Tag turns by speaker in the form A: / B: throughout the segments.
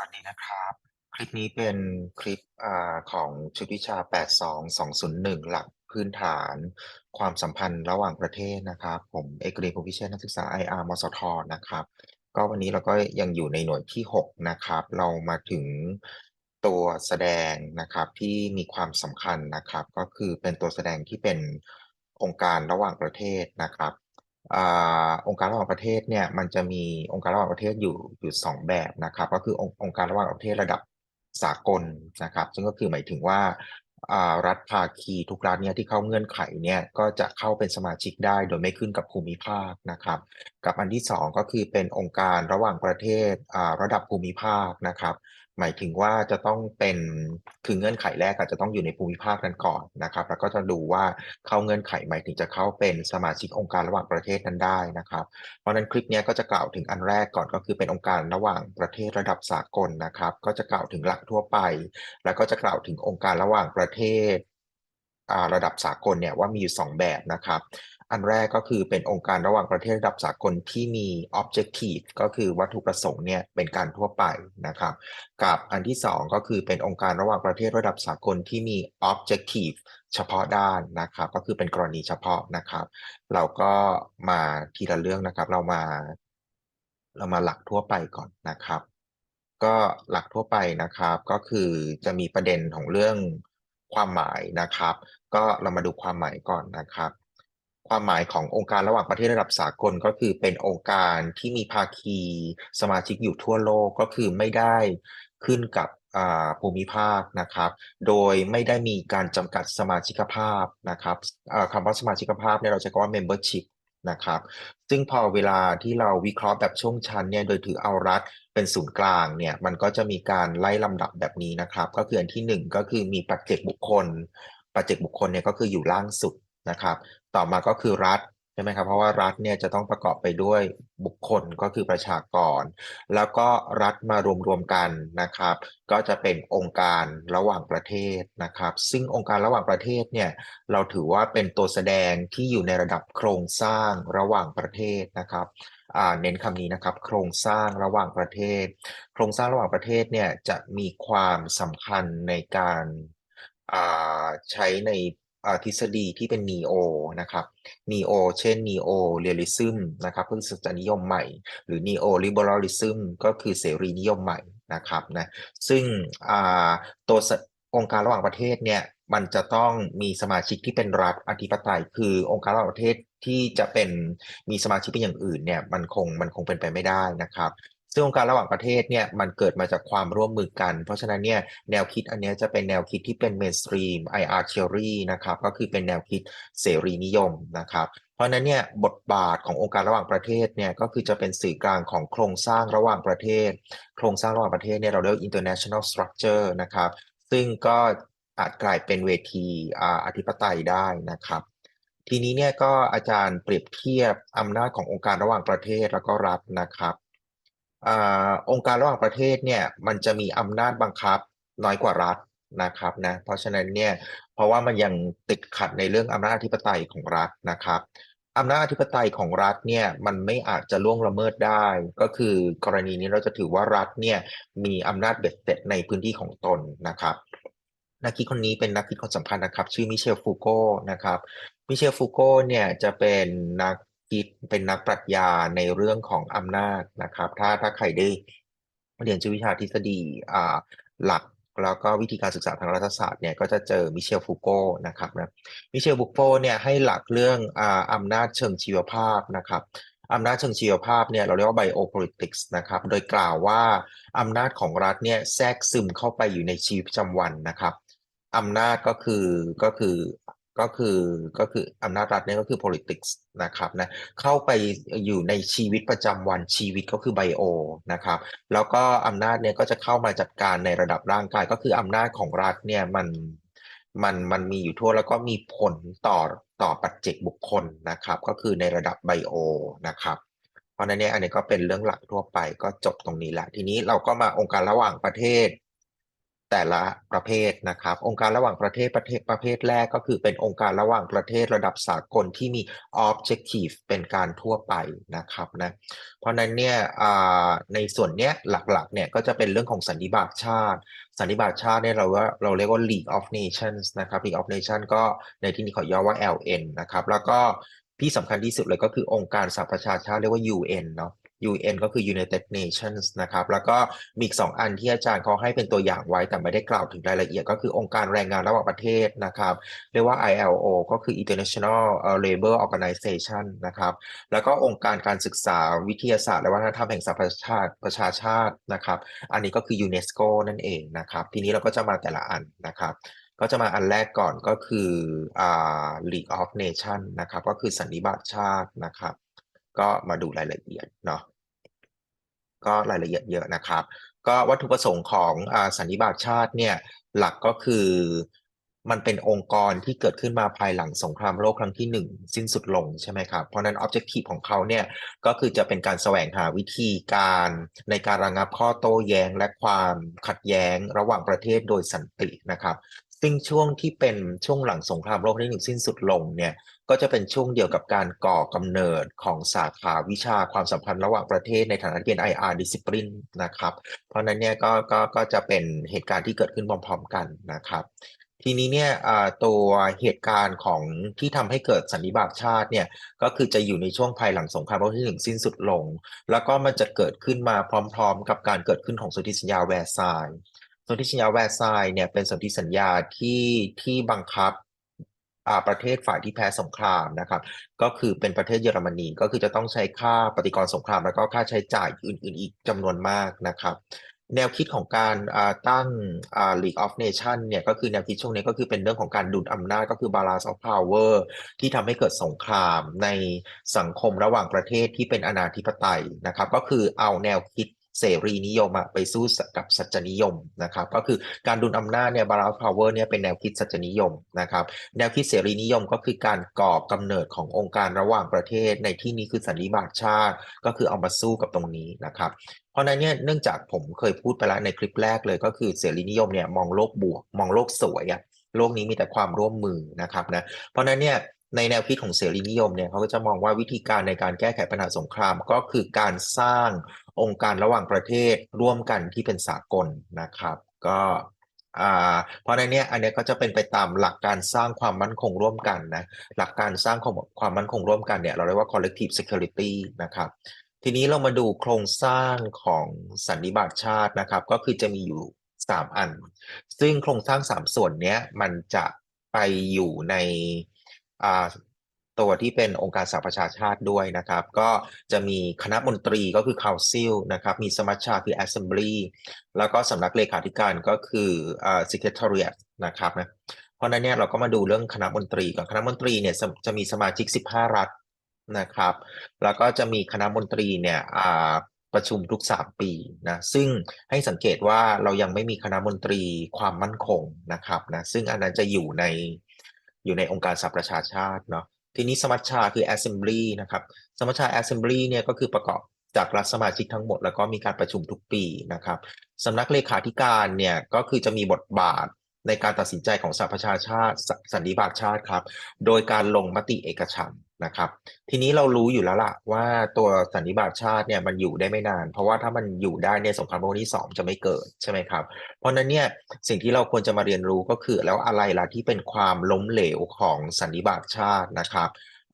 A: วัสดีนะครับ คลิปนี้เป็นคลิปอของชุดวิชา 82201 หลักพื้นฐาน ความสัมพันธ์ระหว่างประเทศนะครับ ผมเอกเรียนภูพิเชษนักศึกษา IR มสทนะครับ ก็วันนี้เราก็ยังอยู่ในหน่วยที่ 6 นะครับ เรามาถึงตัวแสดงนะครับที่มีความสำคัญนะครับ ก็คือเป็นตัวแสดงที่เป็นองค์การระหว่างประเทศนะครับ องค์การระหว่างประเทศเนี่ยมันจะมีองค์การระหว่างประเทศอยู่อยู่สองแบบนะครับ ก็คือองค์องค์การระหว่างประเทศระดับสากลนะครับ ซึ่งก็คือหมายถึงว่ารัฐภาคีทุกรัฐเนี่ยที่เข้าเงื่อนไขเนี่ยก็จะเข้าเป็นสมาชิกได้โดยไม่ขึ้นกับภูมิภาคนะครับ กับอันที่สองก็คือเป็นองค์การระหว่างประเทศระดับภูมิภาคนะครับ หมายถึงว่าจะต้องเป็นคือเงื่อนไขแรกอาจจะต้องอยู่ในภูมิภาคนั้นก่อนนะครับ แล้วก็จะดูว่าเข้าเงื่อนไขหมายถึงจะเข้าเป็นสมาชิกองค์การระหว่างประเทศนั้นได้นะครับ เพราะนั้นคลิปนี้ก็จะกล่าวถึงอันแรกก่อนก็คือเป็นองค์การระหว่างประเทศระดับสากลนะครับ ก็จะกล่าวถึงหลักทั่วไป แล้วก็จะกล่าวถึงองค์การระหว่างประเทศอ่าระดับสากลเนี่ยว่ามีอยู่สองแบบนะครับ อันแรกก็คือเป็นองค์การระหว่างประเทศระดับสากลที่มี objective ก็คือวัตถุประสงค์เนี่ยเป็นการทั่วไปนะครับ กับอันที่สองก็คือเป็นองค์การระหว่างประเทศระดับสากลที่มี objective เฉพาะด้านนะครับก็คือเป็นกรณีเฉพาะนะครับ เราก็มาทีละเรื่องนะครับ เรามา เรามาหลักทั่วไปก่อนนะครับ ก็หลักทั่วไปนะครับ ก็คือจะมีประเด็นของเรื่องความหมายนะครับ ก็เรามาดูความหมายก่อนนะครับ ความหมายขององค์การระหว่างประเทศระดับสากลก็คือเป็นองค์การที่มีภาคีสมาชิกอยู่ทั่วโลกก็คือไม่ได้ขึ้นกับภูมิภาคนะครับ โดยไม่ได้มีการจำกัดสมาชิกภาพนะครับคำว่าสมาชิกภาพเนี่ยเราใช้คำว่า membership นะครับ ซึ่งพอเวลาที่เราวิเคราะห์แบบช่วงชั้นเนี่ยโดยถือเอารัฐเป็นศูนย์กลางเนี่ยมันก็จะมีการไล่ลำดับแบบนี้นะครับ ก็คืออันที่หนึ่งก็คือมีปัจเจกบุคคล ปัจเจกบุคคลเนี่ยก็คืออยู่ล่างสุดนะครับ ต่อมาก็คือรัฐใช่ไหมครับเพราะว่ารัฐเนี่ยจะต้องประกอบไปด้วยบุคคลก็คือประชากร แล้วก็รัฐมารวมๆกันนะครับ ก็จะเป็นองค์การระหว่างประเทศนะครับ ซึ่งองค์การระหว่างประเทศเนี่ยเราถือว่าเป็นตัวแสดงที่อยู่ในระดับโครงสร้างระหว่างประเทศนะครับอ่าเน้นคำนี้นะครับ โครงสร้างระหว่างประเทศ โครงสร้างระหว่างประเทศเนี่ยจะมีความสำคัญในการอ่าใช้ใน ทฤษฎีที่เป็น neo นะครับ neo เช่น neo realism นะครับคือศาสนนิยมใหม่ หรือ neo liberalism ก็คือเสรีนิยมใหม่นะครับนะซึ่งอ่าตัวองค์การระหว่างประเทศเนี่ยมันจะต้องมีสมาชิกที่เป็นรัฐอธิปไตย คือองค์การระหว่างประเทศที่จะเป็นมีสมาชิกเป็นอย่างอื่นเนี่ยมันคงมันคงเป็นไปไม่ได้นะครับ ซึ่งองค์การระหว่างประเทศเนี่ยมันเกิดมาจากความร่วมมือกัน เพราะฉะนั้นเนี่ยแนวคิดอันนี้จะเป็นแนวคิดที่เป็น mainstream IR theory นะครับก็คือเป็นแนวคิดเสรีนิยมนะครับเพราะฉะนั้นเนี่ยบทบาทขององค์การระหว่างประเทศเนี่ยก็คือจะเป็นสื่อกลางของโครงสร้างระหว่างประเทศ โครงสร้างระหว่างประเทศเนี่ยเราเรียกว่า international structure นะครับซึ่งก็อาจกลายเป็นเวทีอธิปไตยได้นะครับทีนี้เนี่ยก็อาจารย์เปรียบเทียบอำนาจขององค์การระหว่างประเทศแล้วก็รัฐนะครับ อ่าองค์การระหว่างประเทศเนี่ยมันจะมีอำนาจบังคับน้อยกว่ารัฐนะครับนะเพราะฉะนั้นเนี่ยเพราะว่ามันยังติดขัดในเรื่องอำนาจอธิปไตยของรัฐนะครับอำนาจอธิปไตยของรัฐเนี่ยมันไม่อาจจะล่วงละเมิดได้ ก็คือกรณีนี้เราจะถือว่ารัฐเนี่ยมีอำนาจเบ็ดเสร็จในพื้นที่ของตนนะครับ นักคิดคนนี้เป็นนักคิดคนสำคัญนะครับ ชื่อมิเชลฟูโกนะครับมิเชลฟูโกเนี่ยจะเป็นนัก คิดเป็นนักปรัชญาในเรื่องของอำนาจนะครับ ถ้าถ้าใครได้เรียนชื่อวิชาทฤษฎีอ่าหลักแล้วก็วิธีการศึกษาทางรัฐศาสตร์เนี่ยก็จะเจอมิเชลฟูโกนะครับนะมิเชลฟูโกเนี่ยให้หลักเรื่องอ่าอำนาจเชิงชีวภาพนะครับอำนาจเชิงชีวภาพเนี่ยเราเรียกว่า biopolitics นะครับโดยกล่าวว่าอำนาจของรัฐเนี่ยแทรกซึมเข้าไปอยู่ในชีวิตประจำวันนะครับอำนาจก็คือก็คือ ก็คือก็คืออำนาจรัฐเนี่ยก็คือ politics นะครับนะเข้าไปอยู่ในชีวิตประจำวันชีวิตก็คือ bio นะครับแล้วก็อำนาจเนี่ยก็จะเข้ามาจัดการในระดับร่างกาย ก็คืออำนาจของรัฐเนี่ยมันมันมันมีอยู่ทั่วแล้วก็มีผลต่อต่อปัจเจกบุคคลนะครับ ก็คือในระดับไบโอนะครับเพราะฉะนั้นเนี่ยอันนี้ก็เป็นเรื่องหลักทั่วไปก็จบตรงนี้แหละทีนี้เราก็มาองค์การระหว่างประเทศ แต่ละประเภทนะครับ องค์การระหว่างประเทศประเทศประเภทแรกก็คือเป็นองค์การระหว่างประเทศระดับสากลที่มี objective เป็นการทั่วไปนะครับนะเพราะนั้นเนี่ยในส่วนเนี้ยหลักๆเนี่ยก็จะเป็นเรื่องของสันนิบาตชาติ สันนิบาตชาติเนี่ยเราว่าเราเรียกว่า League of Nations นะครับ League of Nations ก็ในที่นี้ขอย่อว่า LN นะครับแล้วก็ที่สำคัญที่สุดเลยก็คือองค์การสหประชาชาติเรียกว่า UN เนาะ UN ก็คือ United Nations นะครับ แล้วก็มีอีกสองอันที่อาจารย์เขาให้เป็นตัวอย่างไว้แต่ไม่ได้กล่าวถึงรายละเอียด ก็คือองค์การแรงงานระหว่างประเทศนะครับ เรียกว่า ILO ก็คือ International Labour Organization นะครับ แล้วก็องค์การการศึกษาวิทยาศาสตร์และวัฒนธรรมแห่งสหประชาประชาชาตินะครับ อันนี้ก็คือยูเนสโกนั่นเองนะครับ ทีนี้เราก็จะมาแต่ละอันนะครับก็จะมาอันแรกก่อนก็คืออ่า League of Nations นะครับ ก็คือสันนิบาตชาตินะครับ ก็มาดูรายละเอียดเนาะก็รายละเอียดเยอะนะครับ ก็วัตถุประสงค์ของอสันนิบาตชาติเนี่ยหลักก็คือมันเป็นองค์กรที่เกิดขึ้นมาภายหลังสงครามโลกครั้งที่หนึ่งสิ้นสุดลงใช่ไหมครับ เพราะฉะนั้น objective ของเขาเนี่ยก็คือจะเป็นการแสวงหาวิธีการในการระงับข้อโต้แย้งและความขัดแย้งระหว่างประเทศโดยสันตินะครับ ซึ่งช่วงที่เป็นช่วงหลังสงครามโลกครั้งที่หนึ่งสิ้นสุดลงเนี่ย ก็จะเป็นช่วงเดียวกับการก่อกำเนิดของสาขาวิชาความสัมพันธ์ระหว่างประเทศในฐานะที่เป็น IR discipline นะครับ เพราะนั้นเนี่ยก็ก็ก็จะเป็นเหตุการณ์ที่เกิดขึ้นพร้อมๆกันนะครับ ทีนี้เนี่ยตัวเหตุการณ์ของที่ทำให้เกิดสันนิบาตชาติเนี่ยก็คือจะอยู่ในช่วงภายหลังสงครามโลกที่หนึ่งสิ้นสุดลง แล้วก็มันจะเกิดขึ้นมาพร้อม ๆ กับการเกิดขึ้นของสนธิสัญญาแวร์ซายน์สนธิสัญญาแวร์ซายน์เนี่ยเป็นสนธิสัญญาที่ที่บังคับ ประเทศฝ่ายที่แพ้สงครามนะครับ ก็คือเป็นประเทศเยอรมนีก็คือจะต้องใช้ค่าปฏิกรสงคราม แล้วก็ค่าใช้จ่ายอื่น ๆ อีกจำนวนมากนะครับ แนวคิดของการตั้งอา League of Nations เนี่ยก็คือแนวคิดช่วงนี้ก็คือเป็นเรื่องของการดุลอำนาจก็คือ balance of power ที่ทำให้เกิดสงครามในสังคมระหว่างประเทศที่เป็นอนาธิปไตยนะครับ ก็คือเอาแนวคิด เสรีนิยมอะไปสู้กับสัจนิยมนะครับ ก็คือการดุลอำนาจเนี่ย balance of power เนี่ยเป็นแนวคิดสัจนิยมนะครับ แนวคิดเสรีนิยมก็คือการก่อกำเนิดขององค์การระหว่างประเทศ ในที่นี้คือสันนิบาตชาติ ก็คือเอามาสู้กับตรงนี้นะครับเพราะนั้นเนี่ยเนื่องจากผมเคยพูดไปแล้วในคลิปแรกเลยก็คือเสรีนิยมเนี่ยมองโลกบวก มองโลกสวยอะโลกนี้มีแต่ความร่วมมือนะครับนะเพราะนั้นเนี่ย ในแนวคิดของเสรีนิยมเนี่ยเขาก็จะมองว่าวิธีการในการแก้ไขปัญหาสงคราม ก็คือการสร้างองค์การระหว่างประเทศร่วมกันที่เป็นสากลนะครับ ก็อ่าเพราะในเนี้ยอันเนี้ยก็จะเป็นไปตามหลักการสร้างความมั่นคงร่วมกันนะหลักการสร้างความความมั่นคงร่วมกันเนี่ยเราเรียกว่า collective security นะครับทีนี้เรามาดูโครงสร้างของสันนิบาตชาตินะครับ ก็คือจะมีอยู่สามอัน ซึ่งโครงสร้างสามส่วนเนี้ยมันจะไปอยู่ใน ตัวที่เป็นองค์การสหประชาชาติด้วยนะครับ ก็จะมีคณะมนตรีก็คือ Council นะครับ มีสมัชชาคือ Assembly แล้วก็สำนักเลขาธิการก็คืออ่า Secretariat นะครับนะเพราะนั้นเนี่ยเราก็มาดูเรื่องคณะมนตรีก่อนคณะมนตรีเนี่ยจะมีสมาชิก 15 รัฐนะครับ แล้วก็จะมีคณะมนตรีเนี่ยอ่าประชุมทุกสามปีนะซึ่งให้สังเกตว่าเรายังไม่มีคณะมนตรีความมั่นคงนะครับนะซึ่งอันนั้นจะอยู่ใน อยู่ในองค์การสหประชาชาติเนาะทีนี้สมัชชาคือ assembly นะครับ สมัชชา assembly เนี่ยก็คือประกอบจากรัฐสมาชิกทั้งหมด แล้วก็มีการประชุมทุกปีนะครับสำนักเลขาธิการเนี่ยก็คือจะมีบทบาทในการตัดสินใจของสหประชาชาติสันนิบาตชาติครับ โดยการลงมติเอกฉันท์ นะครับ ทีนี้เรารู้อยู่แล้วล่ะว่าตัวสันนิบาตชาติเนี่ยมันอยู่ได้ไม่นาน เพราะว่าถ้ามันอยู่ได้เนี่ยสงครามโลกที่สองจะไม่เกิดใช่ไหมครับ เพราะนั้นเนี่ยสิ่งที่เราควรจะมาเรียนรู้ก็คือแล้วอะไรล่ะที่เป็นความล้มเหลวของสันนิบาตชาตินะครับ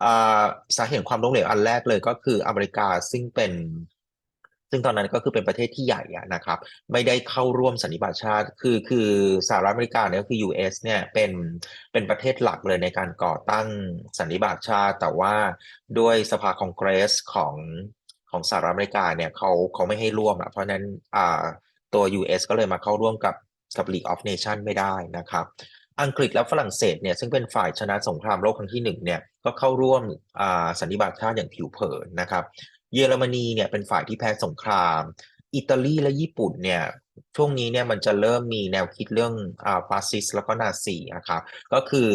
A: อ่าสาเหตุความล้มเหลวอันแรกเลยก็คืออเมริกาซึ่งเป็น ซึ่งตอนนั้นก็คือเป็นประเทศที่ใหญ่นะครับ ไม่ได้เข้าร่วมสันนิบาตชาติคือคือสหรัฐอเมริกาเนี่ยก็คือ US เนี่ยเป็นเป็นประเทศหลักเลยในการก่อตั้งสันนิบาตชาติ แต่ว่าด้วยสภาคองเกรสของของสหรัฐอเมริกาเนี่ยเขาเขาไม่ให้ร่วมอะเพราะนั้นอ่าตัว US ก็เลยมาเข้าร่วมกับกับ League of Nation ไม่ได้นะครับอังกฤษและฝรั่งเศสเนี่ยซึ่งเป็นฝ่ายชนะสงครามโลกครั้งที่หนึ่งเนี่ยก็เข้าร่วมอ่าสันนิบาตชาติอย่างผิวเผินนะครับ เยอรมนีเนี่ยเป็นฝ่ายที่แพ้สงคราม อิตาลีและญี่ปุ่นเนี่ยช่วงนี้เนี่ยมันจะเริ่มมีแนวคิดเรื่องอ่าฟาสซิสแล้วก็นาซีนะครับก็คือ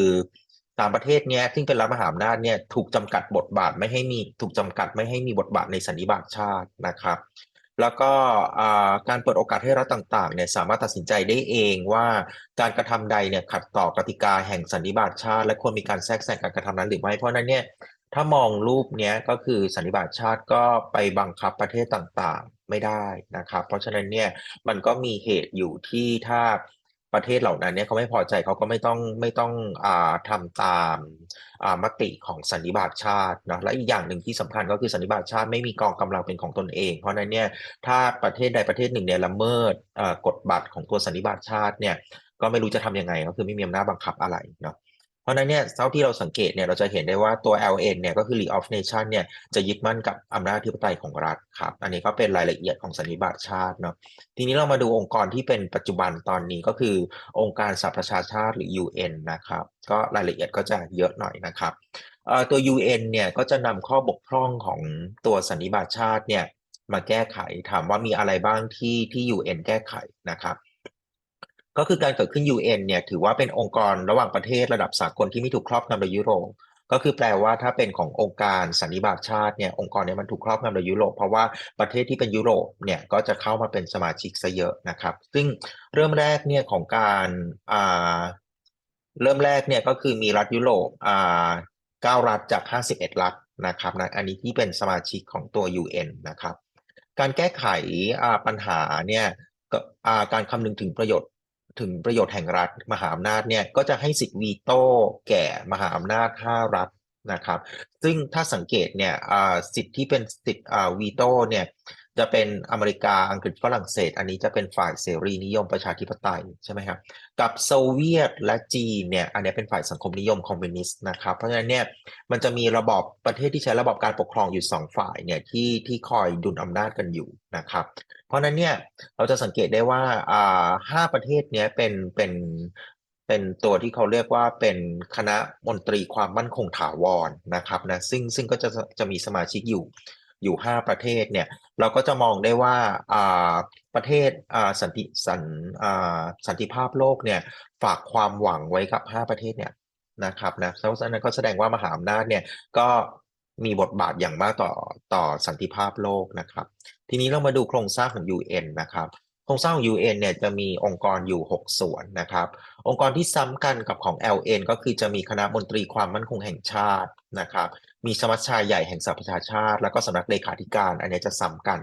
A: สามประเทศเนี้ยซึ่งเป็นรัฐมหาอำนาจเนี่ยถูกจำกัดบทบาทไม่ให้มีถูกจำกัดไม่ให้มีบทบาทในสันนิบาตชาตินะครับ แล้วก็การเปิดโอกาสให้รัฐต่างๆเนี่ยสามารถตัดสินใจได้เองว่าการกระทำใดเนี่ยขัดต่อกติกาแห่งสันนิบาตชาติ และควรมีการแทรกแซงการกระทำนั้นหรือไม่เพราะฉะนั้นเนี่ย ถ้ามองรูปเนี้ยก็คือสันนิบาตชาติก็ไปบังคับประเทศต่างๆไม่ได้นะครับ เพราะฉะนั้นเนี่ยมันก็มีเหตุอยู่ที่ถ้าประเทศเหล่านั้นเนี่ยเขาไม่พอใจเขาก็ไม่ต้องไม่ต้องอ่าทำตามอ่ามติของสันนิบาตชาตินะและอีกอย่างหนึ่งที่สำคัญก็คือสันนิบาตชาติไม่มีกองกำลังเป็นของตนเอง เพราะฉะนั้นเนี่ยถ้าประเทศใดประเทศหนึ่งเนี่ยละเมิดอ่ากฎบัตรของตัวสันนิบาตชาติเนี่ยก็ไม่รู้จะทำยังไงก็คือไม่มีอำนาจบังคับอะไรเนาะ ราะนั้นเนี่ยเท่าที่เราสังเกตเนี่ยเราจะเห็นได้ว่าตัว LN เนี่ยก็คือ League of Nation เนี่ยจะยึดมั่นกับอำนาจอธิปไตยของรัฐครับ อันนี้ก็เป็นรายละเอียดของสันนิบาตชาติเนาะทีนี้เรามาดูองค์กรที่เป็นปัจจุบันตอนนี้ก็คือองค์การสหประชาชาติหรือ UN นะครับ ก็รายละเอียดก็จะเยอะหน่อยนะครับตัว UN เนี่ยก็จะนำข้อบกพร่องของตัวสันนิบาตชาติเนี่ยมาแก้ไขถามว่ามีอะไรบ้างที่ที่ UN แก้ไขนะครับ ก็คือการเกิดขึ้น UN เนี่ยถือว่าเป็นองค์กรระหว่างประเทศระดับสากลที่ไม่ถูกครอบงำโดยยุโรปก็คือแปลว่าถ้าเป็นขององค์การสันนิบาตชาติเนี่ยองค์กรเนี้มันถูกครอบงำโดยยุโรปเพราะว่าประเทศที่เป็นยุโรปเนี่ยก็จะเข้ามาเป็นสมาชิกซะเยอะนะครับ ซึ่งเริ่มแรกเนี่ยของการอ่าเริ่มแรกเนี่ยก็คือมีรัฐยุโรปอ่าเก้ารัฐจาก51รัฐนะครับนะอันนี้ที่เป็นสมาชิกของตัว UN นะครับ การแก้ไขปัญหาเนี่ยการคำนึงถึงประโยชน์ ถึงประโยชน์แห่งรัฐมหาอำนาจเนี่ยก็จะให้สิทธิ์วีโต้แก่มหาอำนาจ5รัฐนะครับ ซึ่งถ้าสังเกตเนี่ยสิทธิ์ที่เป็นสิทธิ์วีโต้เนี่ยจะเป็นอเมริกาอังกฤษฝรั่งเศส อันนี้จะเป็นฝ่ายเสรีนิยมประชาธิปไตยใช่ไหมครับกับโซเวียตและจีนเนี่ยอันนี้เป็นฝ่ายสังคมนิยมคอมมิวนิสต์นะครับเพราะฉะนั้นเนี่ยมันจะมีระบอบประเทศที่ใช้ระบอบการปกครองอยู่สองฝ่ายเนี่ยที่ที่คอยดุลอำนาจกันอยู่นะครับ เพราะนั้นเนี่ยเราจะสังเกตได้ว่าอ่าห้าประเทศเนี้ยเป็นเป็นเป็นตัวที่เขาเรียกว่าเป็นคณะมนตรีความมั่นคงถาวรนะครับนะซึ่งซึ่งก็จะจะมีสมาชิกอยู่อยู่ห้าประเทศเนี่ยเราก็จะมองได้ว่าประเทศสันติสันสันติภาพโลกเนี่ยฝากความหวังไว้กับห้าประเทศเนี่ยนะครับนะเพราะฉะนั้นก็แสดงว่ามหาอำนาจเนี่ยก็ มีบทบาทอย่างมากต่อต่อสันติภาพโลกนะครับ ทีนี้เรามาดูโครงสร้างของ UN นะครับโครงสร้างของ UN เนี่ยจะมีองค์กรอยู่ 6 ส่วนนะครับ องค์กรที่ซ้ำกันกับของ LN ก็คือจะมีคณะมนตรีความมั่นคงแห่งชาตินะครับมีสมัชชาใหญ่แห่งสหประชาชาติ แล้วก็สำนักเลขาธิการ อันนี้จะซ้ำกัน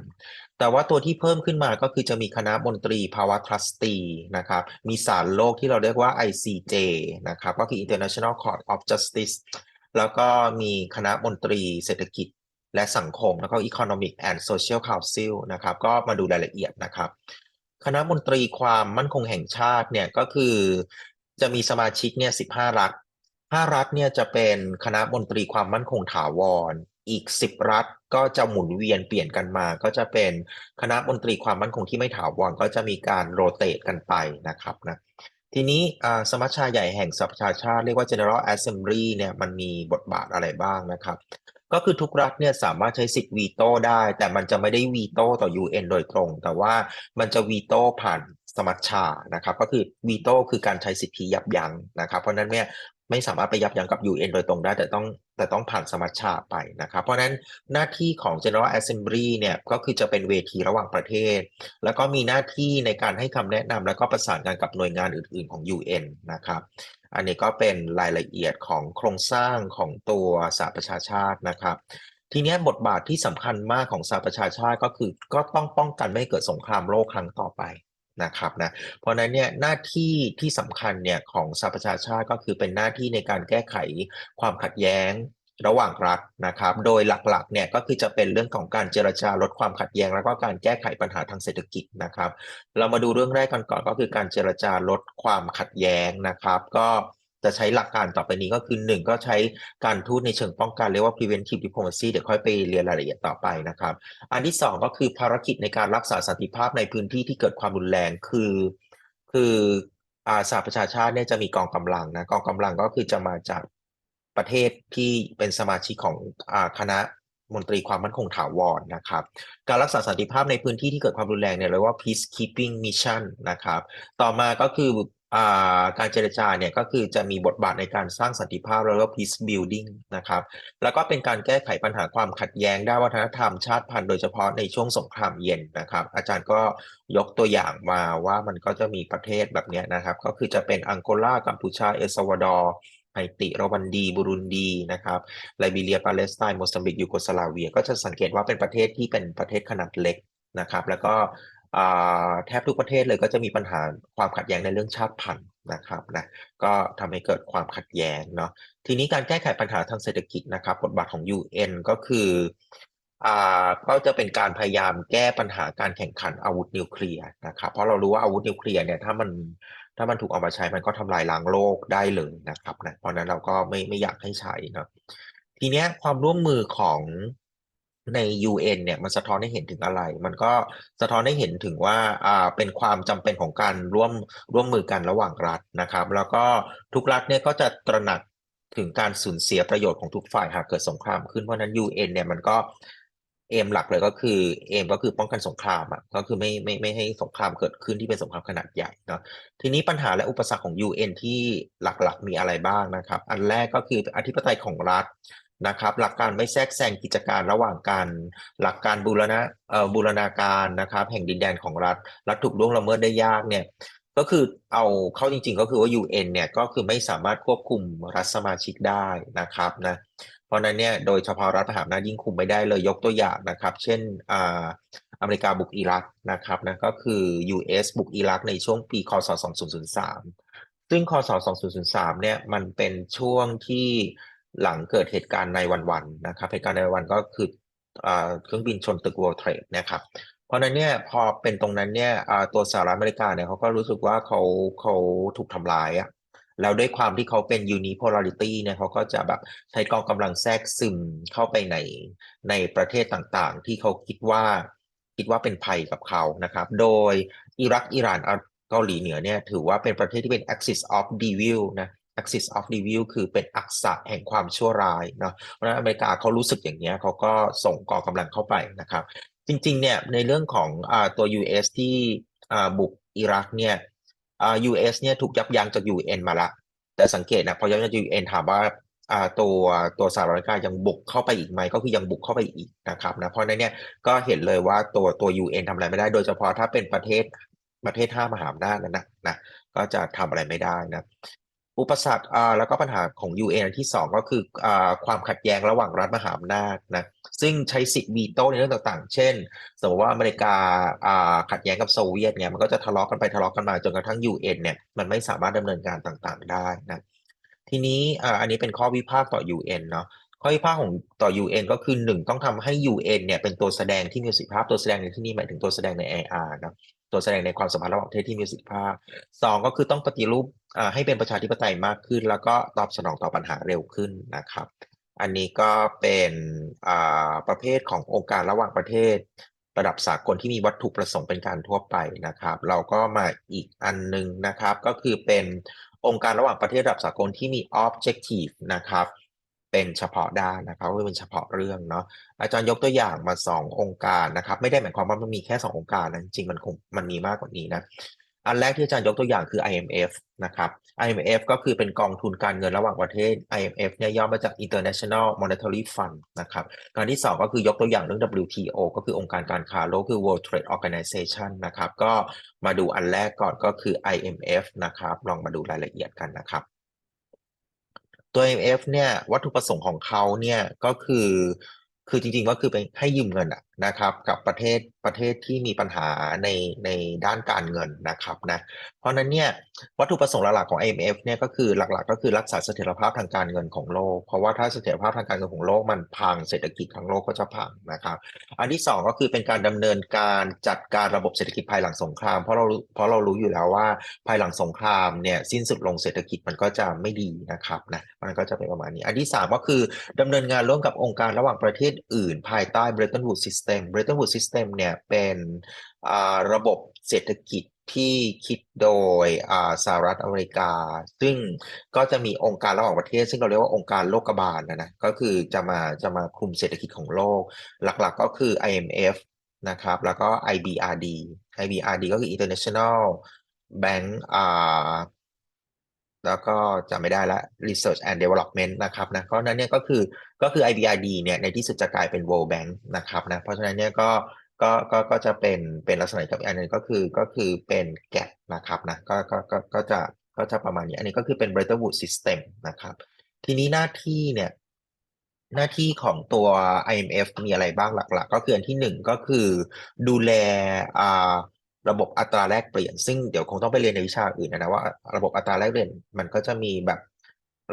A: แต่ว่าตัวที่เพิ่มขึ้นมาก็คือจะมีคณะมนตรีภาวะทรัสตีนะครับ มีศาลโลกที่เราเรียกว่า ICJ นะครับ ก็คือ International Court of Justice แล้วก็มีคณะมนตรีเศรษฐกิจและสังคม แล้วก็ Economic and Social Council นะครับ ก็มาดูรายละเอียดนะครับ คณะมนตรีความมั่นคงแห่งชาติเนี่ยก็คือจะมีสมาชิกเนี่ย15รัฐ5รัฐเนี่ยจะเป็นคณะมนตรีความมั่นคงถาวร อีก10รัฐก็จะหมุนเวียนเปลี่ยนกันมา ก็จะเป็นคณะมนตรีความมั่นคงที่ไม่ถาวรก็จะมีการโรเตทกันไปนะครับนะ ทีนี้อ่าสมัชชาใหญ่แห่งสหประชาชาติเรียกว่า General Assembly เนี่ยมันมีบทบาทอะไรบ้างนะครับ ก็คือทุกรัฐเนี่ยสามารถใช้สิทธิ์วีโต้ได้ แต่มันจะไม่ได้วีโต้ต่อ UN โดยตรง แต่ว่ามันจะวีโต้ผ่านสมัชชานะครับ ก็คือวีโต้คือการใช้สิทธิยับยั้งนะครับ เพราะฉะนั้นเนี่ย ไม่สามารถไปยับยั้งกับ UN โดยตรงได้ แต่ต้องแต่ต้องผ่านสมัชชาไปนะครับ เพราะนั้นหน้าที่ของ General Assembly เนี่ยก็คือจะเป็นเวทีระหว่างประเทศ แล้วก็มีหน้าที่ในการให้คำแนะนำแล้วก็ประสานงานกับหน่วยงานอื่น ๆของ UN นะครับ อันนี้ก็เป็นรายละเอียดของโครงสร้างของตัวสหประชาชาตินะครับทีนี้บทบาทที่สำคัญมากของสหประชาชาติก็คือ ก็ต้องป้องกันไม่ให้เกิดสงครามโลกครั้งต่อไป นะครับนะเพราะนั้นเนี่ยหน้าที่ที่สำคัญเนี่ยของสหประชาชาติก็คือเป็นหน้าที่ในการแก้ไขความขัดแย้งระหว่างรัฐนะครับ โดยหลักๆเนี่ยก็คือจะเป็นเรื่องของการเจรจาลดความขัดแย้ง แล้วก็การแก้ไขปัญหาทางเศรษฐกิจนะครับ เรามาดูเรื่องแรกกันก่อนก็คือการเจรจาลดความขัดแย้งนะครับ ก็ จะใช้หลักการต่อไปนี้ก็คือหนึ่งก็ใช้การทูตในเชิงป้องกันเรียกว่า preventive diplomacy เดี๋ยวค่อยไปเรียนรายละเอียดต่อไปนะครับ อันที่สองก็คือภารกิจในการรักษาสันติภาพในพื้นที่ที่เกิดความรุนแรงคือ คืออาสหประชาชาติเนี่ยจะมีกองกำลังนะกองกำลังก็คือจะมาจากประเทศที่เป็นสมาชิกของอาคณะมนตรีความมั่นคงถาวรนะครับ การรักษาสันติภาพในพื้นที่ที่เกิดความรุนแรงเนี่ยเรียกว่า peacekeeping mission นะครับ ต่อมาก็คือ การเจรจาเนี่ยก็คือจะมีบทบาทในการสร้างสันติภาพแล้วก็ peace building นะครับ แล้วก็เป็นการแก้ไขปัญหาความขัดแย้งด้านวัฒนธรรมชาติพันธุ์โดยเฉพาะในช่วงสงครามเย็นนะครับ อาจารย์ก็ยกตัวอย่างมาว่ามันก็จะมีประเทศแบบนี้นะครับ ก็คือจะเป็นอังโกลา กัมพูชา เอลซัวาดอร์ไฮติรวันดี บุรุนดีนะครับไลบีเรีย ปาเลสไตน์ โมซัมบิก ยูโกสลาเวีย ก็จะสังเกตว่าเป็นประเทศที่เป็นประเทศขนาดเล็กนะครับ แล้วก็ แทบทุกประเทศเลยก็จะมีปัญหาความขัดแย้งในเรื่องชาติพันธุ์นะครับนะก็ทำให้เกิดความขัดแย้งเนาะทีนี้การแก้ไขปัญหาทางเศรษฐกิจนะครับบทบาทของ UN ก็คืออ่าก็จะเป็นการพยายามแก้ปัญหาการแข่งขันอาวุธนิวเคลียร์นะครับเพราะเรารู้ว่าอาวุธนิวเคลียร์เนี่ยถ้ามันถ้ามันถูกเอามาใช้มันก็ทำลายล้างโลกได้เลยนะครับนะเพราะฉะนั้นเราก็ไม่ไม่อยากให้ใช้เนาะทีเนี้ยความร่วมมือของ ใน UN เนี่ยมันสะท้อนให้เห็นถึงอะไร มันก็สะท้อนให้เห็นถึงว่าอ่าเป็นความจำเป็นของการร่วมร่วมมือกันระหว่างรัฐนะครับ แล้วก็ทุกรัฐเนี่ยก็จะตระหนักถึงการสูญเสียประโยชน์ของทุกฝ่ายหากเกิดสงครามขึ้นเพราะฉะนั้น UN เนี่ยมันก็เอมหลักเลยก็คือเอมก็คือป้องกันสงครามอะก็คือไม่ไม่ไม่ให้สงครามเกิดขึ้นที่เป็นสงครามขนาดใหญ่เนาะทีนี้ปัญหาและอุปสรรคของ UN ที่หลักๆ มีอะไรบ้างนะครับ อันแรกก็คืออธิปไตยของรัฐ นะครับ หลักการไม่แทรกแซงกิจการระหว่างกัน หลักการบูรณะเอ่อบูรณาการนะครับ แห่งดินแดนของรัฐ รัฐถูกล่วงละเมิดได้ยากเนี่ยก็คือเอาเข้าจริงๆ ก็คือว่า UN เนี่ยก็คือไม่สามารถควบคุมรัฐสมาชิกได้นะครับนะเพราะนั้นเนี่ยโดยเฉพาะรัฐมหาอำนาจยิ่งคุมไม่ได้เลยยกตัวอย่างนะครับ เช่นอ่าอเมริกาบุกอิรักนะครับนะก็คือ US บุกอิรักในช่วงปีคศ2003ซึ่งคศ2003เนี่ยมันเป็นช่วงที่ หลังเกิดเหตุการณ์ในวันๆนะครับเหตุการณ์ในวันก็คือเครื่องบินชนตึก World Trade นะครับ เพราะนั้นเนี่ยพอเป็นตรงนั้นเนี่ยตัวสหรัฐอเมริกาเนี่ยเขาก็รู้สึกว่าเขาเขาถูกทำลายอะแล้วด้วยความที่เขาเป็น unipolarity เนี่ยเขาก็จะแบบใช้กองกำลังแทรกซึมเข้าไปในในประเทศต่างๆ ที่เขาคิดว่าคิดว่าเป็นภัยกับเขานะครับ โดยอิรักอิหร่านเกาหลีเหนือเนี่ยถือว่าเป็นประเทศที่เป็น axis of devil นะ axis of devil คือเป็นอักษะแห่งความชั่วร้ายเนาะเพราะฉะนั้นอเมริกาเขารู้สึกอย่างเงี้ยเขาก็ส่งกองกำลังเข้าไปนะครับ จริงๆเนี่ยในเรื่องของอตัว US ที่บุกอิรักเนี่ย US เนี่ยถูกยับยั้งจาก UN มาละ แต่สังเกตนะพอยับยั้งจาก UN ถามว่าตัวตัวสหรัฐอเมริกายังบุกเข้าไปอีกไหมก็คือยังบุกเข้าไปอีกนะครับนะเพราะนั้นเนี่ยก็เห็นเลยว่าตัวตัว UN ทำอะไรไม่ได้โดยเฉพาะถ้าเป็นประเทศประเทศห้ามหาอำนาจนะนะนะก็จะทำอะไรไม่ได้นะ อุปสรรคอ่าแล้วก็ปัญหาของ UN อันที่สองก็คืออ่าความขัดแย้งระหว่างรัฐมหาอำนาจนะซึ่งใช้สิทธิ์วีโต้ในเรื่องต่างๆ เช่น สมมติว่าอเมริกาอ่าขัดแย้งกับโซเวียตเนี่ยมันก็จะทะเลาะกันไปทะเลาะกันมาจนกระทั่ง UN เนี่ยมันไม่สามารถดำเนินการต่างๆ ได้นะทีนี้อ่าอันนี้เป็นข้อวิพากษ์ต่อ UN เนาะ ข้อวิพากษ์ของต่อ UN ก็คือหนึ่งต้องทำให้ UN เนี่ยเป็นตัวแสดงที่มีประสิทธิภาพตัวแสดงในที่นี้หมายถึงตัวแสดงใน IR นะตัวแสดงในความสัมพันธ์ระหว่างประเทศที่มีประสิทธิภาพสองก็คือต้องปฏิรูปให้เป็นประชาธิปไตยมากขึ้น แล้วก็ตอบสนองต่อปัญหาเร็วขึ้นนะครับ อันนี้ก็เป็นประเภทขององค์การระหว่างประเทศ ระดับสากลที่มีวัตถุประสงค์เป็นการทั่วไปนะครับ เราก็มาอีกอันหนึงนะครับ ก็คือเป็นองค์การระหว่างประเทศระดับสากลที่มี objective นะครับ เป็นเฉพาะด้านนะครับก็เป็นเฉพาะเรื่องเนาะอาจารย์ยกตัวอย่างมาสององค์การนะครับ ไม่ได้หมายความว่ามันมีแค่สององค์การนะจริงมันคงมันมีมากกว่านี้นะอันแรกที่อาจารย์ยกตัวอย่างคือ IMF นะครับ IMF ก็คือเป็นกองทุนการเงินระหว่างประเทศ IMF เนี่ยย่อมาจาก International Monetary Fund นะครับการที่สองก็คือยกตัวอย่างเรื่อง WTO ก็คือองค์การการค้าโลกคือ World Trade Organization นะครับ ก็มาดูอันแรกก่อนก็คือ IMF นะครับ ลองมาดูรายละเอียดกันนะครับ ตัว IMF เนี่ยวัตถุประสงค์ของเขาเนี่ยก็คือ คือจริงๆก็คือไปให้ยืมเงินอะ นะครับกับประเทศประเทศที่มีปัญหาในในด้านการเงินนะครับนะเพราะนั้นเนี่ยวัตถุประสงค์หลักๆของ IMF เนี่ยก็คือหลักๆ ก็คือรักษาเสถียรภาพทางการเงินของโลก เพราะว่าถ้าเสถียรภาพทางการเงินของโลกมันพังเศรษฐกิจทั้งโลกก็จะพังนะครับอันที่สองก็คือเป็นการดำเนินการจัดการระบบเศรษฐกิจภายหลังสงคราม เพราะเราเพราะเรารู้อยู่แล้วว่าภายหลังสงครามเนี่ยสิ้นสุดลงเศรษฐกิจมันก็จะไม่ดีนะครับนะมันก็จะเป็นประมาณนี้ อันที่สามก็คือดำเนินงานร่วมกับองค์การระหว่างประเทศอื่น ภายใต้ Bretton Woods System Bretton Woods System เนี่ยเป็นระบบเศรษฐกิจที่คิดโดยสหรัฐอเมริกา ซึ่งก็จะมีองค์การระหว่างประเทศ ซึ่งเราเรียกว่าองค์การโลกบาลนะนะก็คือจะมาจะมาคุมเศรษฐกิจของโลก หลักๆก็คือ IMF นะครับแล้วก็ IBRD IBRD ก็คือ International Bank อ่า แล้วก็จะไม่ได้ละ Research and Development นะครับนะเพราะฉะนั้นเนี่ยก็คือก็คือ IBRD เนี่ยในที่สุดจะกลายเป็น World Bank นะครับนะเพราะฉะนั้นเนี่ยก็ก็ก็ก็จะเป็นเป็นลักษณะกับอันนึงก็คือก็คือเป็นแกะนะครับนะก็ก็ก็ก็จะก็จะประมาณนี้ อันนี้ก็คือเป็น Bretton Woods System นะครับ ทีนี้หน้าที่เนี่ยหน้าที่ของตัว IMF มีอะไรบ้างหลัก ๆ ก็คืออันที่หนึ่งก็คือดูแลอ่า ระบบอัตราแลกเปลี่ยน ซึ่งเดี๋ยวคงต้องไปเรียนในวิชาอื่นนะว่าระบบอัตราแลกเปลี่ยนมันก็จะมีแบบ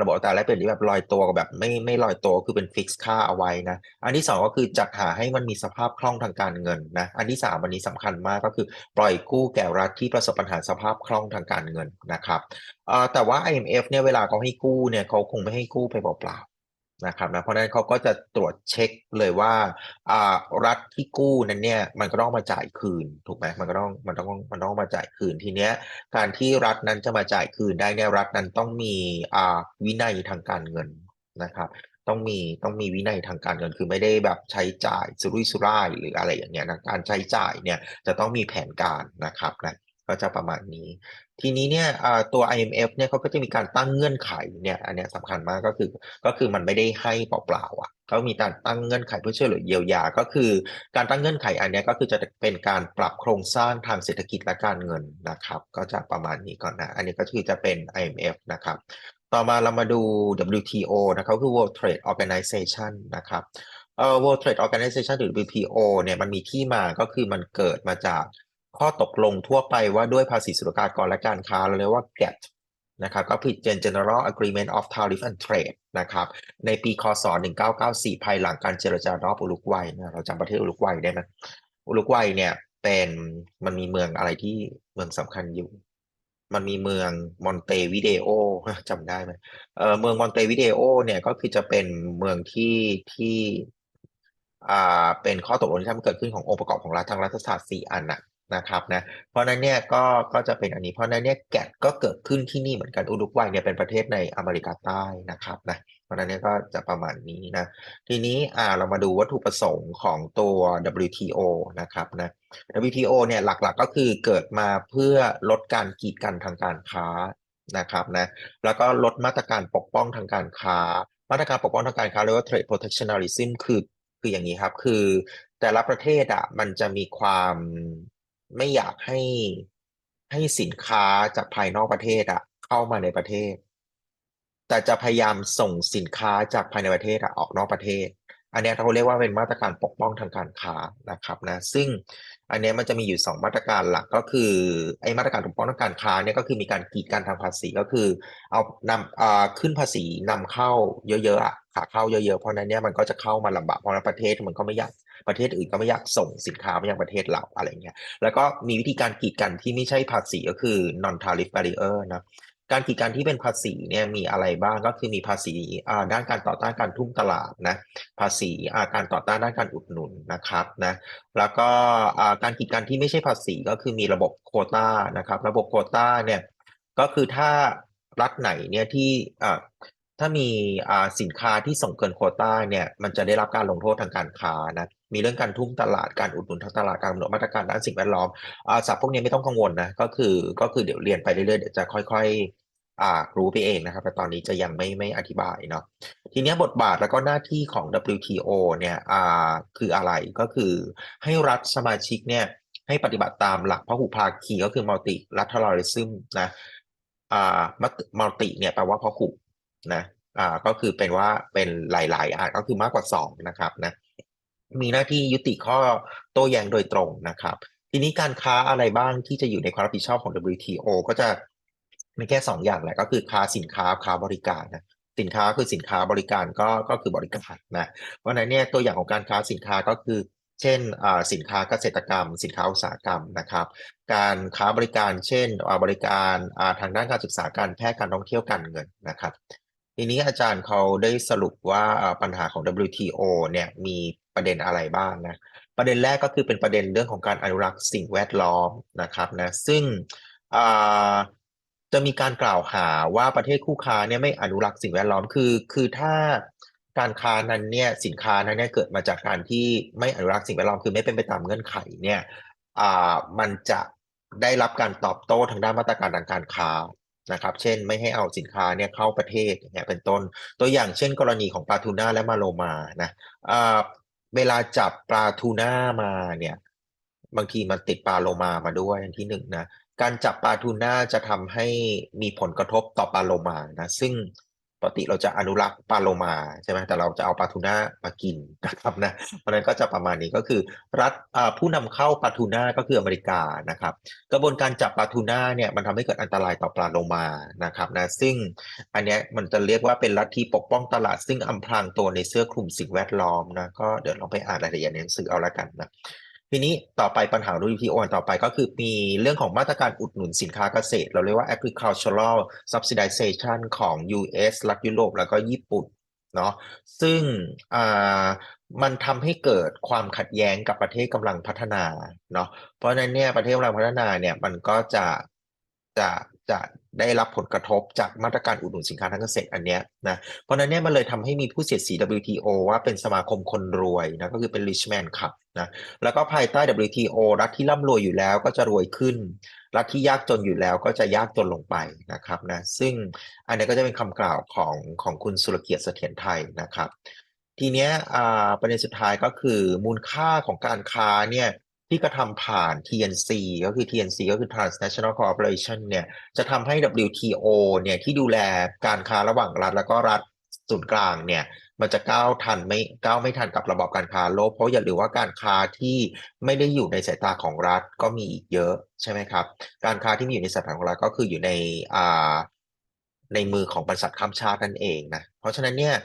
A: ระบบอัตราแลกเปลี่ยนที่แบบลอยตัวกับแบบไม่ไม่ลอยตัวคือเป็นฟิกซ์ค่าเอาไว้นะ อันที่สองก็คือจัดหาให้มันมีสภาพคล่องทางการเงินนะ อันที่สามอันนี้สำคัญมากก็คือปล่อยกู้แก่รัฐที่ประสบปัญหาสภาพคล่องทางการเงินนะครับแต่ว่า IMF เนี่ยเวลาเขาให้กู้เนี่ยเขาคงไม่ให้กู้ไปเปล่า นะครับนะเพราะนั้นเขาก็จะตรวจเช็คเลยว่าอ่ารัฐที่กู้นั้นเนี่ยมันก็ต้องมาจ่ายคืนถูกไหมมันก็ต้องมันต้องมันต้องมาจ่ายคืนทีเนี้ยการที่รัฐนั้นจะมาจ่ายคืนได้เนี่ยรัฐนั้นต้องมีอ่าวินัยทางการเงินนะครับ ต้องมีต้องมีวินัยทางการเงินคือไม่ได้แบบใช้จ่ายสุรุ่ยสุร่ายหรืออะไรอย่างเงี้ยนะการใช้จ่ายเนี่ยจะต้องมีแผนการนะครับนะ ก็จะประมาณนี้ ทีนี้เนี่ยตัว IMF เนี่ยเขาก็จะมีการตั้งเงื่อนไขเนี่ยอันนี้สำคัญมากก็คือ ก็คือมันไม่ได้ให้เปล่าๆอะเขามีการตั้งเงื่อนไขเพื่อช่วยเหลือเยียวยา ก็คือ การตั้งเงื่อนไขอันนี้ก็คือจะเป็นการปรับโครงสร้างทางเศรษฐกิจและการเงินนะครับ ก็จะประมาณนี้ก่อนนะ อันนี้ก็คือจะเป็น IMF นะครับ ต่อมาเรามาดู WTO นะครับคือ World Trade Organization นะครับเอ่อ World Trade Organization หรือ WTO เนี่ยมันมีที่มาก็คือมันเกิดมาจาก ข้อตกลงทั่วไปว่าด้วยภาษีศุลกากรและการค้าเราเรียกว่า GATT นะครับก็คือ General Agreement of Tariff and Trade นะครับ ในปีคศ 1994 ภายหลังการเจรจารอบอุรุกวัยนะเราจำประเทศอุรุกวัยได้ไหมอุรุกวัยเนี่ยเป็นมันมีเมืองอะไรที่เมืองสำคัญอยู่ มันมีเมืองมอนเตวิเดโอจำได้ไหมเออเมืองมอนเตวิเดโอเนี่ยก็คือจะเป็นเมืองที่ที่อ่าเป็นข้อตกลงที่ทำเกิดขึ้นขององค์ประกอบของรัฐทางรัฐศาสตร์สี่อันนะ นะครับนะเพราะนั้นเนี่ยก็ก็จะเป็นอันนี้เพราะนั้นเนี่ยแกะก็เกิดขึ้นที่นี่เหมือนกันอุรุกวัยเนี่ยเป็นประเทศในอเมริกาใต้นะครับนะเพราะฉะนั้นเนี่ยก็จะประมาณนี้นะทีนี้อ่าเรามาดูวัตถุประสงค์ของตัว WTO นะครับนะ WTO เนี่ยหลักๆก็คือเกิดมาเพื่อลดการกีดกันทางการค้านะครับนะแล้วก็ลดมาตรการปกป้องทางการค้า มาตรการปกป้องทางการค้าเรียกว่า trade protectionism คือคืออย่างนี้ครับ คือแต่ละประเทศอะมันจะมีความ ไม่อยากให้ให้สินค้าจากภายนอกประเทศอะเข้ามาในประเทศ แต่จะพยายามส่งสินค้าจากภายในประเทศอะออกนอกประเทศ อันนี้เขาเรียกว่าเป็นมาตรการปกป้องทางการค้านะครับนะซึ่งอันนี้มันจะมีอยู่สองมาตรการหลักก็คือไอ้มาตรการปกป้องทางการค้าเนี่ยก็คือมีการกีดกันทางภาษีก็คือ เอานำอ่าขึ้นภาษีนำเข้าเยอะๆอะขาเข้าเยอะๆเพราะนั้นเนี่ยมันก็จะเข้ามาลำบากเพราะฉะนั้นประเทศมันก็ไม่อยาก ประเทศอื่นก็ไม่อยากส่งสินค้าไปยังประเทศเราอะไรเงี้ยแล้วก็มีวิธีการกีดกันที่ไม่ใช่ภาษีก็คือ non tariff barrier นะการกีดกันที่เป็นภาษีเนี่ยมีอะไรบ้างก็คือมีภาษีด้านการต่อต้านการทุ่มตลาดนะภาษีการต่อต้านด้านการอุดหนุนนะครับนะแล้วก็การกีดกันที่ไม่ใช่ภาษีก็คือมีระบบโคต้านะครับ ระบบโคต้าเนี่ยก็คือถ้ารัฐไหนเนี่ยที่ถ้ามีสินค้าที่ส่งเกินโคต้าเนี่ยมันจะได้รับการลงโทษทางการค้านะ มีเรื่องการทุ่มตลาดการอุดหนุนทางตลาดการกำหนดมาตรการด้านสิ่งแวดล้อมอ่าศัพท์พวกนี้ไม่ต้องกังวลนะก็คือก็คือเดี๋ยวเรียนไปเรื่อยๆเดี๋ยวจะค่อย ๆอ่ารู้ไปเองนะครับ แต่ตอนนี้จะยังไม่ไม่อธิบายเนาะทีนี้บทบาทแล้วก็หน้าที่ของ WTO เนี่ยอ่าคืออะไรก็คือให้รัฐสมาชิกเนี่ยให้ปฏิบัติตามหลักพหุภาคีก็คือ multilateralism นะอ่า multi เนี่ยแปลว่าพหุนะอ่าก็คือเป็นว่าเป็นหลายๆอ่าก็คือมากกว่าสองนะครับนะ มีหน้าที่ยุติข้อโต้แย้งโดยตรงนะครับ ทีนี้การค้าอะไรบ้างที่จะอยู่ในความรับผิดชอบของ WTO ก็จะมีแค่สองอย่างแหละก็คือค้าสินค้าค้าบริการนะสินค้าคือสินค้าบริการก็ก็คือบริการนะเพราะนั้นเนี่ยตัวอย่างของการค้าสินค้าก็คือ เช่นอ่าสินค้าเกษตรกรรม สินค้าอุตสาหกรรมนะครับ การค้าบริการเช่นบริการทางด้านการศึกษาการแพทย์การท่องเที่ยวการเงินนะครับทีนี้อาจารย์เขาได้สรุปว่าปัญหาของ WTO เนี่ยมี ประเด็นอะไรบ้างนะประเด็นแรกก็คือเป็นประเด็นเรื่องของการอนุรักษ์สิ่งแวดล้อมนะครับนะซึ่งจะมีการกล่าวหาว่าประเทศคู่ค้าเนี่ยไม่อนุรักษ์สิ่งแวดล้อมคือ คือถ้าการค้านั้นเนี่ยสินค้านั้นเนี่ยเกิดมาจากการที่ไม่อนุรักษ์สิ่งแวดล้อมคือไม่เป็นไปตามเงื่อนไขเนี่ยอ่ามันจะได้รับการตอบโต้ทางด้านมาตรการทางการค้านะครับ เช่น ไม่ให้เอาสินค้าเนี่ยเข้าประเทศอย่างเงี้ยเป็นต้น ตัวอย่างเช่น กรณีของปลาทูน่าและมาโลมานะอ่า เวลาจับปลาทูน่ามาเนี่ย บางทีมันติดปลาโลมามาด้วยอันที่หนึ่งนะ การจับปลาทูน่าจะทำให้มีผลกระทบต่อปลาโลมานะ ซึ่ง ปกติเราจะอนุรักษ์ปลาโลมาใช่ไหมแต่เราจะเอาปลาทูน่ามากินนะครับนะเพราะฉะนั้นก็จะประมาณนี้ก็คือ รัฐอ่าผู้นำเข้าปลาทูน่าก็คืออเมริกานะครับ กระบวนการจับปลาทูน่าเนี่ยมันทำให้เกิดอันตรายต่อปลาโลมานะครับนะซึ่งอันเนี้ยมันจะเรียกว่าเป็นลัทธิปกป้องตลาดซึ่งอำพรางตัวในเสื้อคลุมสิ่งแวดล้อมนะก็เดี๋ยวลองไปอ่านรายละเอียดในหนังสือเอาละกันนะ ทีนี้ต่อไปปัญหา WTO อันต่อไปก็คือมีเรื่องของมาตรการอุดหนุนสินค้าเกษตร เราเรียกว่า agricultural subsidization ของ US รัฐยุโรปแล้วก็ญี่ปุ่นเนาะซึ่งมันทำให้เกิดความขัดแย้งกับประเทศกำลังพัฒนาเนาะเพราะฉะนั้นเนี่ยประเทศกำลังพัฒนาเนี่ยมันก็จะจะ จะได้รับผลกระทบจากมาตรการอุดหนุนสินค้าทางเกษตรอันเนี้ยนะเพราะนั้นเนี่ยมันเลยทำให้มีผู้เสียดสี WTO ว่าเป็นสมาคมคนรวยนะก็คือเป็น rich man club นะแล้วก็ภายใต้ WTO รัฐที่ร่ำรวยอยู่แล้วก็จะรวยขึ้น รัฐที่ยากจนอยู่แล้วก็จะยากจนลงไปนะครับนะซึ่งอันนี้ก็จะเป็นคำกล่าวของของคุณสุรเกียรติเสถียรไทยนะครับ ทีเนี้ยอ่าประเด็นสุดท้ายก็คือมูลค่าของการค้าเนี่ย ที่กระทำผ่าน TNC ก็คือ TNC ก็คือ Transnational Cooperation เนี่ยจะทำให้ WTO เนี่ยที่ดูแลการค้าระหว่างรัฐแล้วก็รัฐศูนย์กลางเนี่ยมันจะก้าวทันไม่ก้าวไม่ทันกับระบบการค้าโลก เพราะอย่าลืมว่าการค้าที่ไม่ได้อยู่ในสายตาของรัฐก็มีอีกเยอะใช่ไหมครับ การค้าที่มีอยู่ในสายตาของรัฐก็คืออยู่ในอ่าในมือของบริษัทข้ามชาตินั่นเองนะเพราะฉะนั้นเนี่ย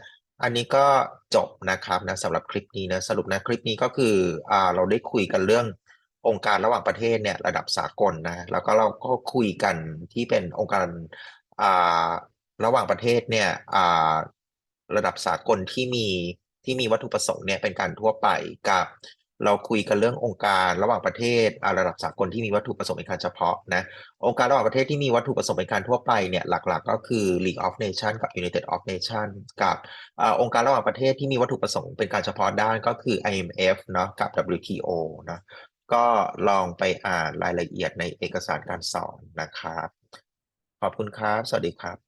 A: อันนี้ก็จบนะครับนะสำหรับคลิปนี้นะสรุปนะคลิปนี้ก็คืออ่าเราได้คุยกันเรื่ององค์การระหว่างประเทศเนี่ยระดับสากลนะแล้วก็เราก็คุยกันที่เป็นองค์การอ่าระหว่างประเทศเนี่ยอ่าระดับสากลที่มีที่มีวัตถุประสงค์เนี่ยเป็นการทั่วไปกับ เราคุยกันเรื่ององค์การระหว่างประเทศอ่าระดับสากลที่มีวัตถุประสงค์เป็นการเฉพาะนะองค์การระหว่างประเทศที่มีวัตถุประสงค์เป็นการทั่วไปเนี่ยหลักๆ ก็คือ League of Nations กับ United of Nations กับอาองค์การระหว่างประเทศที่มีวัตถุประสงค์เป็นการเฉพาะด้านก็คือ IMF เนาะกับ WTO นะก็ลองไปอ่านรายละเอียดในเอกสารการสอนนะครับ ขอบคุณครับ สวัสดีครับ